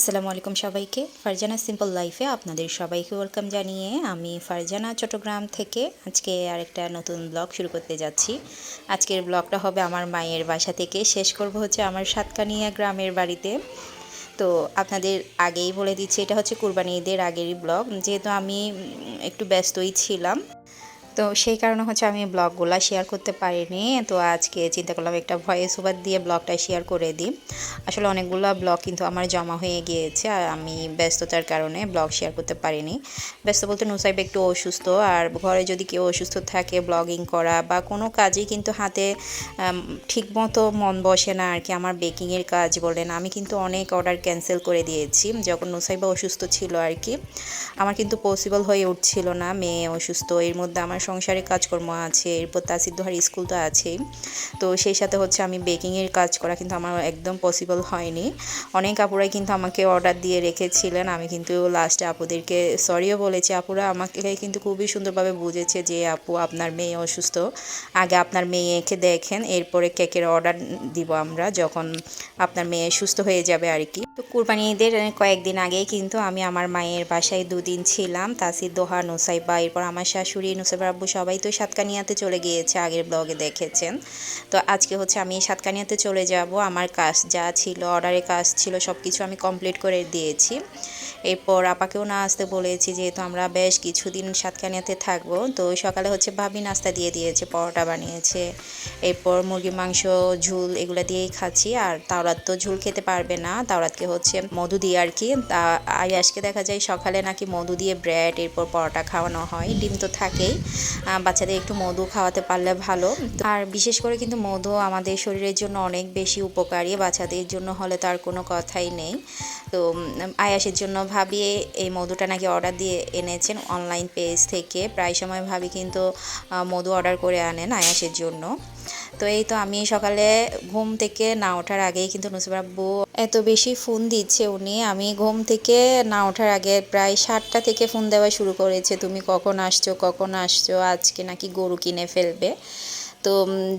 আসসালামু আলাইকুম সবাইকে। ফারজানা সিম্পল লাইফে আপনাদের সবাইকে ওয়েলকাম জানিয়ে আমি ফারজানা চট্টগ্রাম থেকে আজকে আরেকটা নতুন ব্লগ শুরু করতে যাচ্ছি। আজকের ব্লগটা হবে আমার মায়ের বাসা থেকে। শেষ করব হচ্ছে আমার সাতকানিয়া গ্রামের বাড়িতে। তো আপনাদের আগেই বলে দিচ্ছি, এটা হচ্ছে কুরবানি ঈদের আগেরই ব্লগ যেহেতু আমি একটু ব্যস্তই ছিলাম। তো সেই কারণে হচ্ছে আমি ব্লগগুলো শেয়ার করতে পারিনি। তো আজকে চিন্তা করলাম একটা ভয়েস ওভার দিয়ে ব্লগটা শেয়ার করে দিই। আসলে অনেকগুলো ব্লগ কিন্তু আমার জমা হয়ে গিয়েছে আর আমি ব্যস্ততার কারণে ব্লগ শেয়ার করতে পারিনি। ব্যস্ত বলতে নুসাইব একটু অসুস্থ আর ঘরে যদি কেউ অসুস্থ থাকে ব্লগিং করা বা কোনো কাজই কিন্তু হাতে ঠিক মতো মন বসে না আর কি, আমার বেকিংয়ের কাজ বলেন, আমি কিন্তু অনেক অর্ডার ক্যান্সেল করে দিয়েছি। যখন নুসাইবা অসুস্থ ছিল আর কি, আমার কিন্তু পসিবল হয়ে উঠছিল না, মেয়ে অসুস্থ, এর মধ্যে আমার সংসারে কাজকর্ম আছে, এরপর তাসির দোহার স্কুল তো আছেই। তো সেই সাথে হচ্ছে আমি বেকিংয়ের কাজ করা কিন্তু আমার একদম পসিবল হয়নি। অনেক আপুরাই কিন্তু আমাকে অর্ডার দিয়ে রেখেছিলেন। আমি কিন্তু লাস্টে আপুদেরকে সরিও বলেছি। আপুরা আমাকে কিন্তু খুবই সুন্দরভাবে বুঝেছে যে, আপু, আপনার মেয়ে অসুস্থ। আগে আপনার মেয়েকে দেখেন, এরপরে কেকের অর্ডার দিব আমরা যখন আপনার মেয়ে সুস্থ হয়ে যাবে আর কি তো কুরবানি ঈদের কয়েকদিন আগেই কিন্তু আমি আমার মায়ের বাসায় দুদিন ছিলাম। তাসির দোহা নুসাইবা, এরপর আমার শাশুড়ি, নুসাইবার আব্বু সবাই তো সাতকানিয়াতে চলে গিয়েছে, আগের ব্লগে দেখেছেন। তো আজকে হচ্ছে আমি সাতকানিয়াতে চলে যাব, আমার কাজ যা ছিল অর্ডারের কাজ ছিল সব কিছু আমি কমপ্লিট করে দিয়েছি। এরপর আপাকেও না আসতে বলেছি, যেহেতু আমরা বেশ কিছুদিন সাতকানিয়াতে থাকব, তো সকালে হচ্ছে ভাবি নাস্তা দিয়ে দিয়েছে, পরোটা বানিয়েছে। এরপর মুরগির মাংস, ঝুল এগুলো দিয়েই খাচ্ছি, আর তাওরাত তো ঝুল খেতে পারবে না, তাওরাতকে হচ্ছে মধু দিয়ে আর কি। তা আয়াসকে দেখা যায় সকালে নাকি মধু দিয়ে ব্রেড এরপর পরোটা খাওয়ানো হয়, ডিম তো থাকেই। বাচ্চাদের একটু মধু খাওয়াতে পারলে ভালো। আর বিশেষ করে কিন্তু মধু আমাদের শরীরের জন্য অনেক বেশি উপকারী, বাচ্চাদের জন্য হলে তার কোনো কথাই নেই। তো আয়াসের জন্য ভাবি এই মধুটা নাকি অর্ডার দিয়ে এনেছেন অনলাইন পেজ থেকে। প্রায় সময় ভাবি কিন্তু মধু অর্ডার করে আনেন আয়াসের জন্য। তো এই তো আমি সকালে ঘুম থেকে না ওঠার আগেই কিন্তু নুসিব আব্বু এত বেশি ফোন দিচ্ছে উনি। আমি ঘুম থেকে না ওঠার আগে প্রায় সাতটা থেকে ফোন দেওয়া শুরু করেছে। তুমি কখন আসছো কখন আসছো, আজকে নাকি গরু কিনে ফেলবে। তো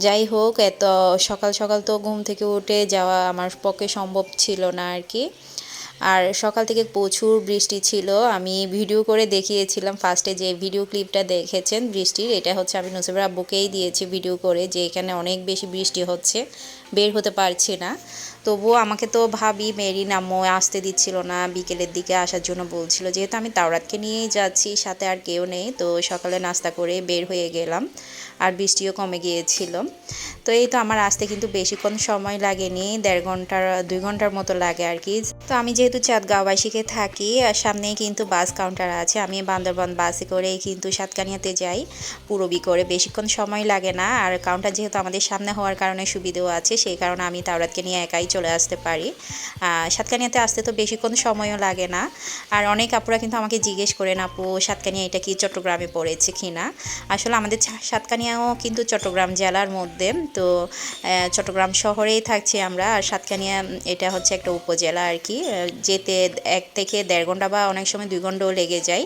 যাই হোক, এত সকাল সকাল তো ঘুম থেকে উঠে যাওয়া আমার পক্ষে সম্ভব ছিল না আর কি। আর সকাল থেকে প্রচুর বৃষ্টি ছিল। আমি ভিডিও করে দেখিয়েছিলাম ফার্স্টে যে ভিডিও ক্লিপটা দেখেছেন বৃষ্টির, এটা হচ্ছে আমি নুসিবের আব্বুকেই দিয়েছি ভিডিও করে যে এখানে অনেক বেশি বৃষ্টি হচ্ছে। বের হতে পারছি না। তবুও আমাকে তো ভাবি মেরি নামও আসতে দিচ্ছিল না, বিকেলের দিকে আসার জন্য বলছিল। যেহেতু আমি তাওরাতকে নিয়েই যাচ্ছি, সাথে আর কেউ নেই, তো সকালে নাস্তা করে বের হয়ে গেলাম আর বৃষ্টিও কমে গিয়েছিল। তো এই তো আমার আসতে কিন্তু বেশিক্ষণ সময় লাগেনি, দেড় ঘণ্টার দুই ঘণ্টার মতো লাগে আর কি। তো আমি যেহেতু চাঁদগাঁওবাসীকে থাকি, আর সামনেই কিন্তু বাস কাউন্টার আছে, আমি বান্দরবান বাসে করেই কিন্তু সাতকানিয়াতে যাই। পুরবি করে বেশিক্ষণ সময় লাগে না, আর কাউন্টার যেহেতু আমাদের সামনে হওয়ার কারণে সুবিধেও আছে সেই কারণে আমি তাওরাতকে নিয়ে একাই চলে আসতে পারি। সাতকানিয়াতে আসতে তো বেশিক্ষণ সময়ও লাগে না। আর অনেক আপুরা কিন্তু আমাকে জিজ্ঞেস করেন, আপু, সাতকানিয়া এটা কি চট্টগ্রামে পড়েছে কিনা? আসলে আমাদের সাতকানিয়াও কিন্তু চট্টগ্রাম জেলার মধ্যে। তো চট্টগ্রাম শহরেই থাকছি আমরা। আর সাতকানিয়া এটা হচ্ছে একটা উপজেলা আর কি। যেতে এক থেকে দেড় ঘণ্টা বা অনেক সময় দুই ঘন্টাও লেগে যায়।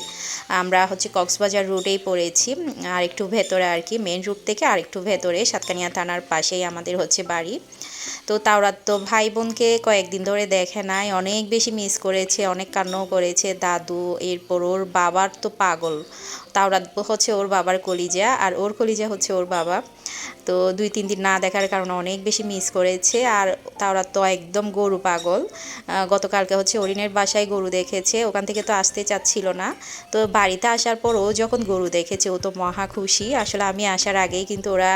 আমরা হচ্ছে কক্সবাজার রুটেই পড়েছি। আর একটু ভেতরে আর কি মেন রুট থেকে আর একটু ভেতরে সাতকানিয়া থানার পাশেই আমাদের হচ্ছে বাড়ি। তো তাওরাত তো ভাই বোনকে কয়েকদিন ধরে দেখে নাই, অনেক বেশি মিস করেছে, অনেক কান্নাও করেছে। দাদু, এরপর ওর বাবার তো পাগল। তাওরাত হচ্ছে ওর বাবার কলিজা আর ওর কলিজা হচ্ছে ওর বাবা। তো দুই, তিন দিন না দেখার কারণে অনেক বেশি মিস করেছে আর তাওরাত তো একদম গরু পাগল। গতকালকে হচ্ছে অরিনের বাসায় গরু দেখেছে, ওখান থেকে তো আসতে চাচ্ছিল না। তো বাড়িতে আসার পর ও যখন গরু দেখেছে, ও তো মহা খুশি। আসলে আমি আসার আগেই কিন্তু ওরা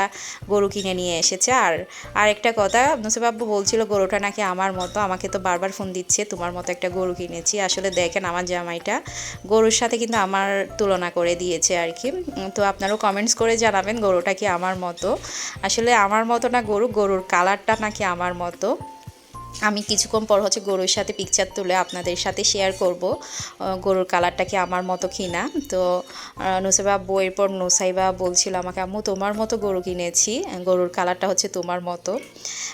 গরু কিনে নিয়ে এসেছে। আর আরেকটা কথা নসিবাব্বু বলছিল, গরুটা নাকি আমার মতো, আমাকে তো বারবার ফোন দিচ্ছে, তোমার মতো একটা গরু কিনেছি। আসলে দেখেন আমার জামাইটা, গরুর সাথে কিন্তু আমার তুলনা করে দিয়েছে আর কি। তো আপনারাও কমেন্টস করে জানাবেন গরুটা কি আমার মতো। আসলে আমার মতো না গরু, গরুর কালারটা নাকি আমার মতো। আমি কিছুক্ষণ পর হচ্ছে গরুর সাথে পিকচার তুলে আপনাদের সাথে শেয়ার করব গরুর কালারটা কি আমার মতো কিনা। তো নুসাইবা বইয়ের পর নুসাইবা বলছিল আমাকে, আম্মু, তোমার মতো গরু কিনেছি। গরুর কালারটা হচ্ছে তোমার মতো।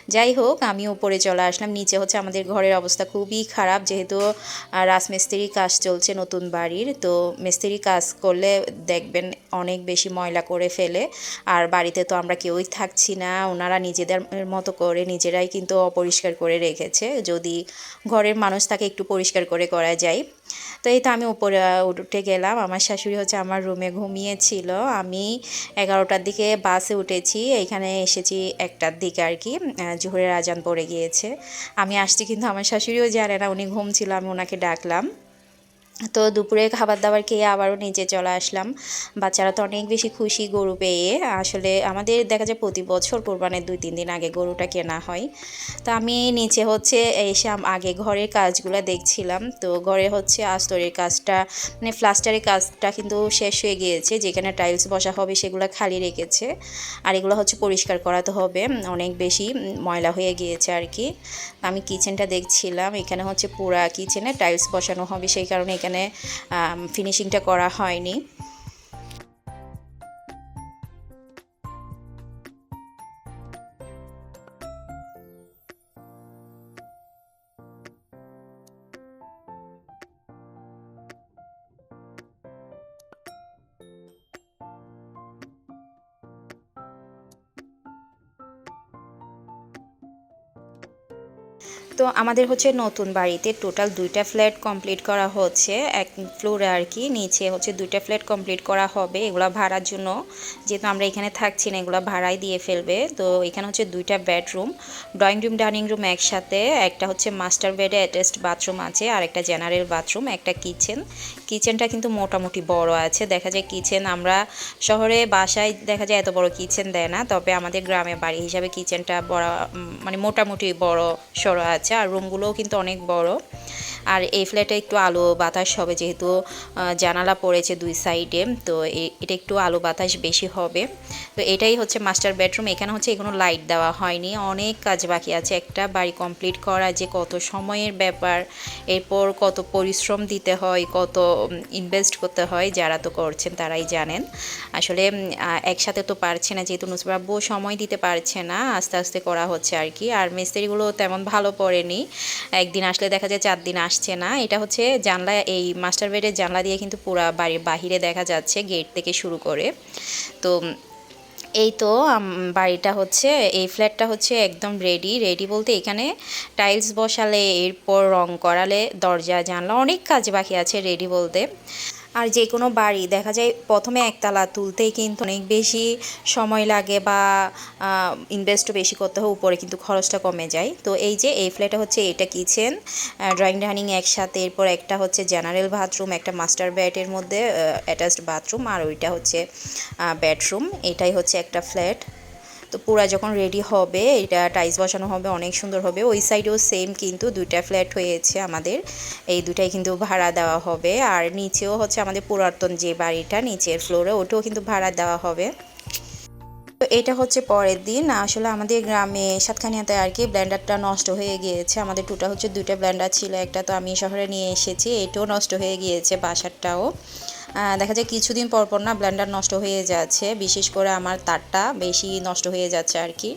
যাই হোক আমি উপরে চলে আসলাম। নিচে হচ্ছে আমাদের ঘরের অবস্থা খুবই খারাপ, যেহেতু রাজমিস্ত্রির কাজ চলছে নতুন বাড়ির। তো মিস্ত্রি কাজ করলে দেখবেন অনেক বেশি ময়লা করে ফেলে। আর বাড়িতে তো আমরা কেউই থাকছি না, ওনারা নিজেদের মতো করে নিজেরাই কিন্তু অপরিষ্কার করে রেখেছে। যদি ঘরের মানুষ তাকে একটু পরিষ্কার করে করা যায় তো এই তো আমি উপরে উঠে গেলাম। আমার শাশুড়ি হচ্ছে আমার রুমে ঘুমিয়েছিল। আমি এগারোটার দিকে বাসে উঠেছি। এইখানে এসেছি একটার দিকে আর কি। জোহরের আজান পড়ে গিয়েছে। আমি আসছি কিন্তু আমার শাশুড়িও জানে না, উনি ঘুমছিল আমি ওনাকে ডাকলাম। তো দুপুরে খাবার দাবার খেয়ে আবারও নিচে চলে আসলাম। বাচ্চারা তো অনেক বেশি খুশি গরু পেয়ে। আসলে আমাদের দেখা যায় প্রতি বছর কোরবানের দুই, তিন দিন আগে গরুটা কেনা হয়। তো আমি নিচে হচ্ছে এসে আগে ঘরের কাজগুলো দেখছিলাম। তো ঘরে হচ্ছে আস্তরের কাজটা মানে প্লাস্টারের কাজটা কিন্তু শেষ হয়ে গিয়েছে। যেখানে টাইলস বসা হবে সেগুলো খালি রেখেছে। আর এগুলো হচ্ছে পরিষ্কার করাতে হবে। অনেক বেশি ময়লা হয়ে গিয়েছে আর কি। আমি কিচেনটা দেখছিলাম। এখানে হচ্ছে পুরা কিচেনে টাইলস বসানো হবে। সেই কারণে এখানে ফিনিশিংটা করা হয়নি। তো আমাদের হচ্ছে নতুন বাড়িতে টোটাল দুইটা ফ্ল্যাট কমপ্লিট করা হচ্ছে। এক ফ্লোরে আর কি, নিচে হচ্ছে দুইটা ফ্ল্যাট কমপ্লিট করা হবে। এগুলো ভাড়ার জন্য, যেহেতু আমরা এখানে থাকছি না, এগুলো ভাড়াই দিয়ে ফেলবে। তো এখানে হচ্ছে দুইটা bedroom, drawing room, dining room একসাথে, একটা হচ্ছে মাস্টার বেডে, অ্যাটাচড বাথরুম আছে, আর একটা জেনারেল বাথরুম, একটা কিচেন। কিচেনটা কিন্তু মোটামুটি বড় আছে। দেখা যায় কিচেন আমরা শহরে, বাসায় দেখা যায় এত বড় কিচেন দেয় না। তবে আমাদের গ্রামে বাড়ি হিসাবে কিচেনটা বড় মানে মোটামুটি বড় সড়ো আছে। আছে আর রুমগুলোও কিন্তু অনেক বড়। আর এই ফ্ল্যাটে একটু আলো বাতাস হবে যেহেতু জানালা পড়েছে দুই সাইডে, তো এটা একটু আলো বাতাস বেশি হবে। তো এটাই হচ্ছে মাস্টার বেডরুম এখানে হচ্ছে এখনও লাইট দেওয়া হয়নি। অনেক কাজ বাকি আছে, একটা বাড়ি কমপ্লিট করা যে কত সময়ের ব্যাপার, এরপর কত পরিশ্রম দিতে হয়, কত ইনভেস্ট করতে হয়, যারা তো করছেন তারাই জানেন। আসলে একসাথে তো পারছে না, যেহেতু নুসরাব্বু সময় দিতে পারছে না, আস্তে আস্তে করা হচ্ছে আর কি। আর মিস্ত্রিগুলো তেমন ভালো পড়েনি। একদিন আসলে দেখা যায় চার দিন আসছে না। এটা হচ্ছে জানলা, এই মাস্টার বেডের জানলা দিয়ে কিন্তু পুরা বাড়ির বাহিরে দেখা যাচ্ছে গেট থেকে শুরু করে। তো এই তো বাড়িটা হচ্ছে, এই ফ্ল্যাটটা হচ্ছে একদম রেডি রেডি বলতে এখানে টাইলস বসালে, এরপর রং করালে, দরজা, জানলা অনেক কাজ বাকি আছে রেডি বলতে। আর যে কোনো বাড়ি, দেখা যায় প্রথমে একতলা তুলতেই কিন্তু অনেক বেশি সময় লাগে বা ইনভেস্টও বেশি করতে হয়, উপরে কিন্তু খরচটা কমে যায়। তো এই যে এই ফ্ল্যাটে হচ্ছে এটা কিচেন ড্রয়িং ডাইনিং একসাথে, এরপর একটা হচ্ছে জেনারেল বাথরুম একটা মাস্টার বেডের মধ্যে অ্যাটাচড বাথরুম আর ওইটা হচ্ছে বেডরুম এটাই হচ্ছে একটা ফ্ল্যাট তো পুরা যখন রেডি হবে, এটা টাইস বসানো হবে, অনেক সুন্দর হবে। ওই সাইডেও সেম কিন্তু দুইটা ফ্ল্যাট হয়েছে আমাদের। এই দুটাই কিন্তু ভাড়া দেওয়া হবে। আর নিচেও হচ্ছে আমাদের পুরাতন যে বাড়িটা, নিচের ফ্লোরে ওটাও কিন্তু ভাড়া দেওয়া হবে। তো এটা হচ্ছে পরের দিন। আসলে আমাদের গ্রামে সাতখানিয়াতে আর কি ব্ল্যান্ডারটা নষ্ট হয়ে গিয়েছে। আমাদের টুটা হচ্ছে দুইটা ব্ল্যান্ডার ছিল, একটা তো আমি শহরে নিয়ে এসেছি, এটাও নষ্ট হয়ে গিয়েছে বাসারটাও। দেখা যায় কিছুদিন পর পর না ব্লেন্ডার নষ্ট হয়ে যাচ্ছে। বিশেষ করে আমার তারটা বেশি নষ্ট হয়ে যাচ্ছে আর কি।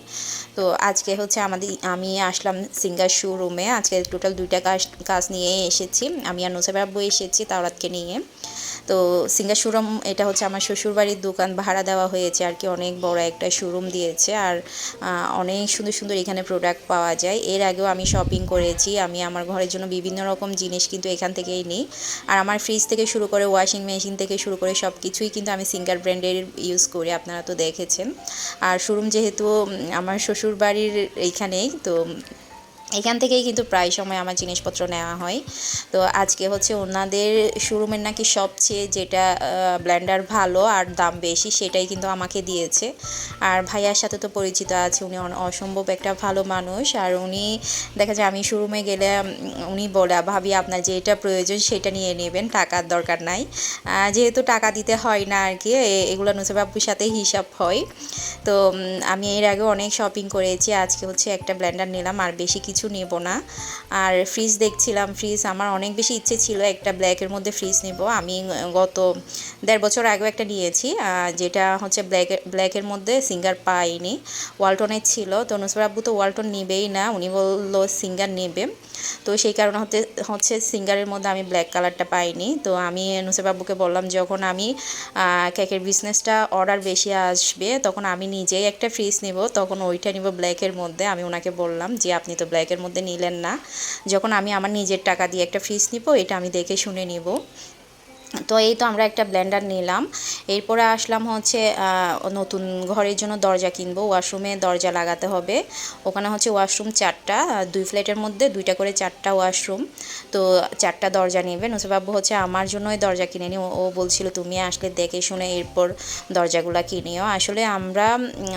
তো আজকে হচ্ছে আমাদের আমি আসলাম সিঙ্গার শোরুমে আজকে টোটাল দুইটা কাজ কাজ নিয়ে এসেছি। আমি আর নোসেবাবু এসেছি তাওরাতকে নিয়ে। তো সিঙ্গার শোরুম এটা হচ্ছে আমার শ্বশুরবাড়ির দোকান, ভাড়া দেওয়া হয়েছে আর কি, অনেক বড় একটা শোরুম দিয়েছে আর অনেক সুন্দর সুন্দর এখানে প্রোডাক্ট পাওয়া যায়। এর আগেও আমি শপিং করেছি, আমি আমার ঘরের জন্য বিভিন্ন রকম জিনিস কিন্তু এখান থেকেই নিই। আর আমার ফ্রিজ থেকে শুরু করে ওয়াশিং মেশিন থেকে শুরু করে সব কিছুই কিন্তু আমি সিঙ্গার ব্র্যান্ডের ইউজ করি, আপনারা তো দেখেছেন। আর শোরুম যেহেতু আমার শ্বশুরবাড়ির এইখানেই, তো এখান থেকেই কিন্তু প্রায় সময় আমার জিনিসপত্র নেওয়া হয়। তো আজকে হচ্ছে ওনাদের শোরুমের নাকি সবচেয়ে যেটা ব্ল্যান্ডার ভালো আর দাম বেশি সেটাই কিন্তু আমাকে দিয়েছে। আর ভাইয়ার সাথে তো পরিচিত আছে, উনি অসম্ভব একটা ভালো মানুষ। আর উনি, দেখা যায় আমি শোরুমে গেলে উনি বলে, ভাবি, আপনার যেটা প্রয়োজন সেটা নিয়ে নেবেন, টাকার দরকার নাই। যেহেতু টাকা দিতে হয় না আর কি এগুলো নুসেবাবুর সাথে হিসাব হয়। তো আমি এর আগে অনেক শপিং করেছি, আজকে হচ্ছে একটা ব্ল্যান্ডার নিলাম, আর বেশি কিছু কিছু নেব না। আর ফ্রিজ দেখছিলাম ফ্রিজ আমার অনেক বেশি ইচ্ছে ছিল একটা ব্ল্যাকের মধ্যে ফ্রিজ নেব। আমি গত দেড় বছর আগেও একটা নিয়েছি যেটা হচ্ছে ব্ল্যাক ব্ল্যাকের মধ্যে সিঙ্গার পাইনি। ওয়ালটনের ছিল। তো নুসর আব্বু তো ওয়ালটন নেবেই না। উনি বলল সিঙ্গার নেবে। তো সেই কারণে হতে, হচ্ছে সিঙ্গারের মধ্যে আমি ব্ল্যাক কালারটা পাইনি। তো আমি নুসর বাবুকে বললাম, যখন আমি কেকের বিজনেসটা অর্ডার বেশি আসবে, তখন আমি নিজেই একটা ফ্রিজ নেব। তখন ওইটা নিব ব্ল্যাকের মধ্যে। আমি ওনাকে বললাম যে আপনি তো ব্ল্যাক ব্ল্যাকের মধ্যে নিলেন না। যখন আমি আমার নিজের টাকা দিয়ে একটা ফ্রিজ নিব, এটা আমি দেখে শুনে নিব। তো এই তো আমরা একটা ব্লেন্ডার নিলাম। এরপরে আসলাম হচ্ছে নতুন ঘরের জন্য দরজা কিনবো। ওয়াশরুমে দরজা লাগাতে হবে। ওখানে হচ্ছে ওয়াশরুম চারটা দুই ফ্ল্যাটের মধ্যে দুইটা করে চারটা ওয়াশরুম। তো চারটা দরজা নেবে নুসবাবু হচ্ছে আমার জন্যই দরজা কিনে নি ও বলছিল, তুমি আসলে দেখে শুনে এরপর দরজাগুলো কিনিও। আসলে আমরা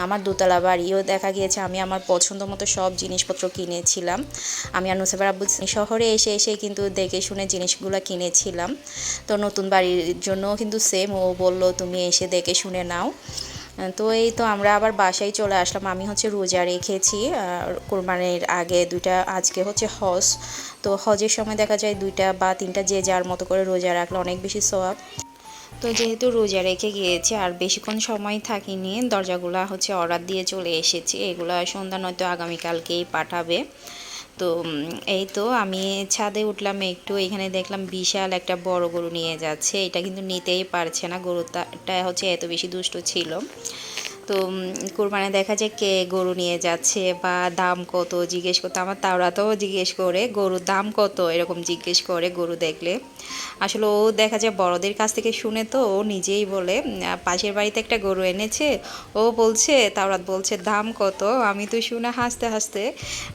আমার দোতলা বাড়িও দেখা গিয়েছে, আমি আমার পছন্দ মতো সব জিনিসপত্র কিনেছিলাম। আমি আর নুসেবার আব্বু শহরে এসে এসে কিন্তু দেখে শুনে জিনিসগুলো কিনেছিলাম। তো নতুন বাড়ির জন্য কিন্তু সেম ও বলল, তুমি এসে দেখে শুনে নাও। তো এই তো আমরা আবার বাসায় চলে আসলাম। আমি হচ্ছে রোজা রেখেছি কোরবানির আগে দুইটা, আজকে হচ্ছে হজ। তো হজের সময় দেখা যায় দুইটা বা তিনটা যে যার মতো করে রোজা রাখলে অনেক বেশি সোয়াব তো যেহেতু রোজা রেখে গিয়েছে, আর বেশিক্ষণ সময় থাকিনি, দরজাগুলা হচ্ছে অর্ডার দিয়ে চলে এসেছি। এগুলো সন্ধ্যা নয়তো আগামীকালকেই পাঠাবে। তো এই তো আমি ছাদে উঠলাম, একটু এখানে দেখলাম বিশাল একটা বড় গরু নিয়ে যাচ্ছে। এটা কিন্তু নিতেই পারছে না, গরুটা হচ্ছে এত বেশি দুষ্ট ছিল। তো কোরবানে দেখা যায় কে গরু নিয়ে যাচ্ছে বা দাম কত জিজ্ঞেস করতে, আমার তাওরাতেও জিজ্ঞেস করে, গরুর দাম কত? এরকম জিজ্ঞেস করে গরু দেখলে। আসলে ও দেখা যায় বড়দের কাছ থেকে শুনে তো, ও নিজেই বলে পাশের বাড়িতে একটা গরু এনেছে, ও বলছে, তাওরাত বলছে, দাম কত? আমি তো শুনে হাসতে হাসতে,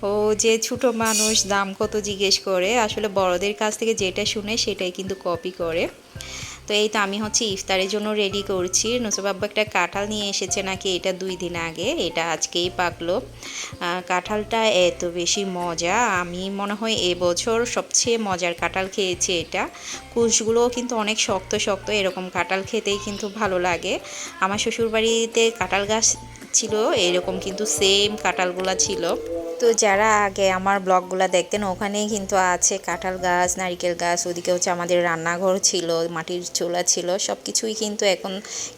ও যে ছোট মানুষ, দাম কত জিজ্ঞেস করে। আসলে বড়দের কাছ থেকে যেটা শুনে সেটাই কিন্তু কপি করে। তো এই তো আমি হচ্ছে ইফতারের জন্য রেডি করছি। নুসবাব্বু একটা কাঁঠাল নিয়ে এসেছে নাকি এটা দুই দিন আগে, এটা আজকেই পাকলো। কাঁঠালটা এত বেশি মজা, আমি মনে হয় এবছর সবচেয়ে মজার কাঁঠাল খেয়েছি এটা। কুশগুলোও কিন্তু অনেক শক্ত শক্ত, এরকম কাঁঠাল খেতেই কিন্তু ভালো লাগে। আমার শ্বশুরবাড়িতে কাঁঠাল গাছ ছিল, এরকম কিন্তু সেম কাঁঠালগুলা ছিল। তো যারা আগে আমার ব্লগগুলো দেখতেন, ওখানেই কিন্তু আছে কাঁঠাল গাছ, নারিকেল গাছ, ওদিকে হচ্ছে আমাদের রান্নাঘর ছিল, মাটির চুলা ছিল সব কিছুই কিন্তু এখন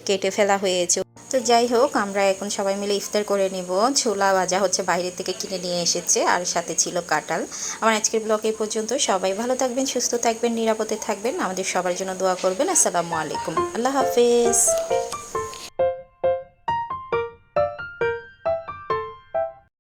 কেটে ফেলা হয়েছে। তো যাই হোক, আমরা এখন সবাই মিলে ইফতার করে নিব। ছোলা ভাজা হচ্ছে বাইরে থেকে কিনে নিয়ে এসেছে, আর সাথে ছিল কাঁঠাল। আমার আজকের ব্লগ এই পর্যন্ত। সবাই ভালো থাকবেন, সুস্থ থাকবেন, নিরাপদে থাকবেন। আমাদের সবার জন্য দোয়া করবেন। আসসালামু আলাইকুম। আল্লাহ হাফেজ।